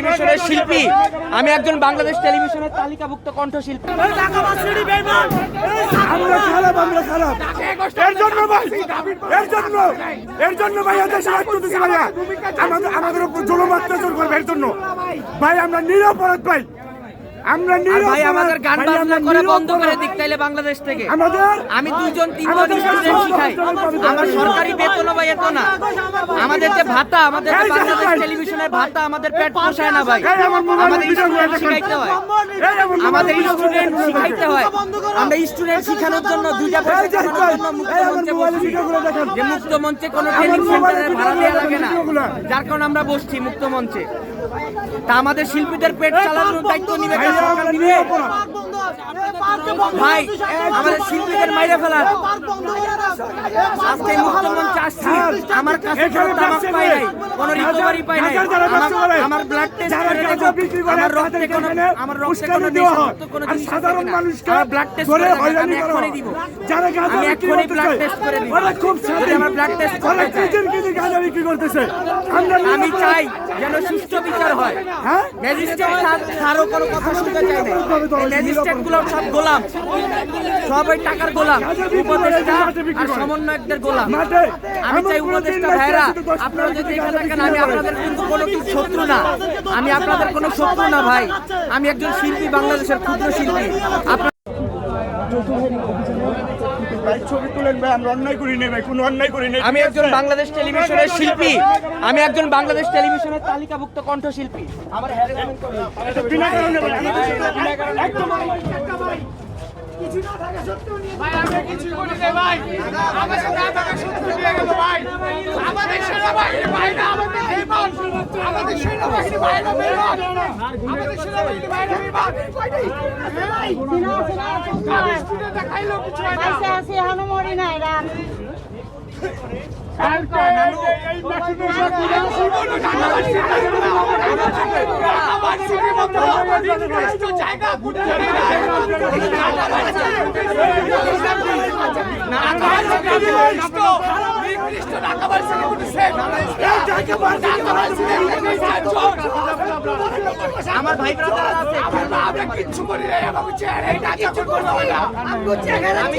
টেলিভিশনের শিল্পী। আমি একজন বাংলাদেশ টেলিভিশনের তালিকাভুক্ত কণ্ঠশিল্পী। আমাদের আমাদের উপর জলম অত্যাচার করবে, এর জন্য। ভাই, আমরা নিরাপরাধ, ভাই। আমরা ভাই আমাদের গান বাজনা করে বন্ধ করে দিক তাইলে বাংলাদেশ থেকে। আমাদের আমি দুইজন তিনজন স্টুডেন্ট শিখাই। আমার সরকারি বেতন বা এত না। আমাদের যে ভাতা আমাদের যে বাংলাদেশ টেলিভিশনের ভাতা আমাদের পেট পোষায় না ভাই। আমাদের স্টুডেন্ট শিখাইতে হয়। আমাদের স্টুডেন্ট শিখাইতে হয়। আমরা স্টুডেন্ট শিখানোর জন্য দুইটা পয়সা জন্য মুক্ত মঞ্চে কোনো ট্রেনিং ভাড়া দেওয়া লাগে না। যার কারণে আমরা বসছি মুক্ত মঞ্চে তা আমাদের শিল্পীদের পেট চালানোর দায়িত্ব নিবে? ভাই, আমাদের শিল্পীদের মাইরে ফেলার। আজকে মুক্ত মঞ্চে আসছি আমার কাছে কোনো তামাক পাই নাই কোনো রিকভারি পাই নাই। করে, আমার- আমার ব্লাড টেস্ট করে দেখো করে, আমার রক্তে কোনো আমার রক্তে কোনো হয়। কোনো আর সাধারণ মানুষকে ব্লাড টেস্ট করে আমি করা। হয়। দিব। যারা গাঁজা আমি বিক্রি ব্লাড টেস্ট করে দিব ওরা খুব স্বাধীন। আমার ব্লাড টেস্ট চায়। কেজির কেজি গাঁজা বিক্রি করতেছে। আমি চাই যেন সুষ্ঠু বিচার হয়। হ্যাঁ? ম্যাজিস্ট্রেট কারও কোনো কথা শুনতে চাই না ম্যাজিস্ট্রেটগুলো সব গোলাম। সবাই টাকার গোলাম। উপদেষ্টা আর সমন্বয়কদের গোলাম। আমি চাই উপদেষ্টা ভাইরা আপনারা যদি এখানে থাকেন আমি আপনাদের কিন্তু কোনো শত্রু না। আমি আপনাদের কোনো শত্রু না ভাই। আমি একজন শিল্পী বাংলাদেশের ক্ষুদ্র শিল্পী। আপনার ছবি তুলেন ভাই আমরা অন্যায় করি নাই ভাই কোনো অন্যায় করি নাই। আমি একজন বাংলাদেশ টেলিভিশনের শিল্পী। আমি একজন বাংলাদেশ টেলিভিশনের তালিকাভুক্ত কণ্ঠশিল্পী। আমার harassment না। আমাদের সাথে একদম ভাই আমরা কিছু করি না ভাই। আমাদের সাথে আমাদের শত্রু দিয়ে গেল ভাই। আমাদের সেনাবাহিনী ভাই না আমাদের বিমান আমাদের সেনাবাহিনী ভাই না বিমান আমাদের সেনাবাহিনী ভাই না বিমান আমি স্টুডেন্ট দেখাইলো কিছু হয় না। আছে আছে এখনও মরি নাই রা আমার ভাই আমরা কিচ্ছু করি নাই আমাকে না। আমি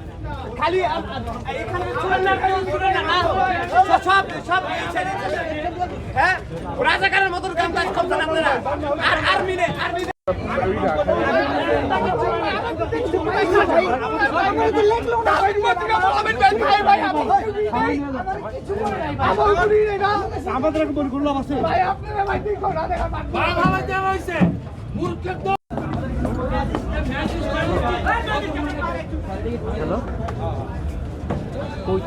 খালি এখানে ছুড়েন না কেউ ছুড়েন না সব সব হ্যাঁ? রাজাকারের মতন কাম কাজ করছেন আপনারা। আর আর্মি নে আর্মি আমাদের বলি হ্যালো কই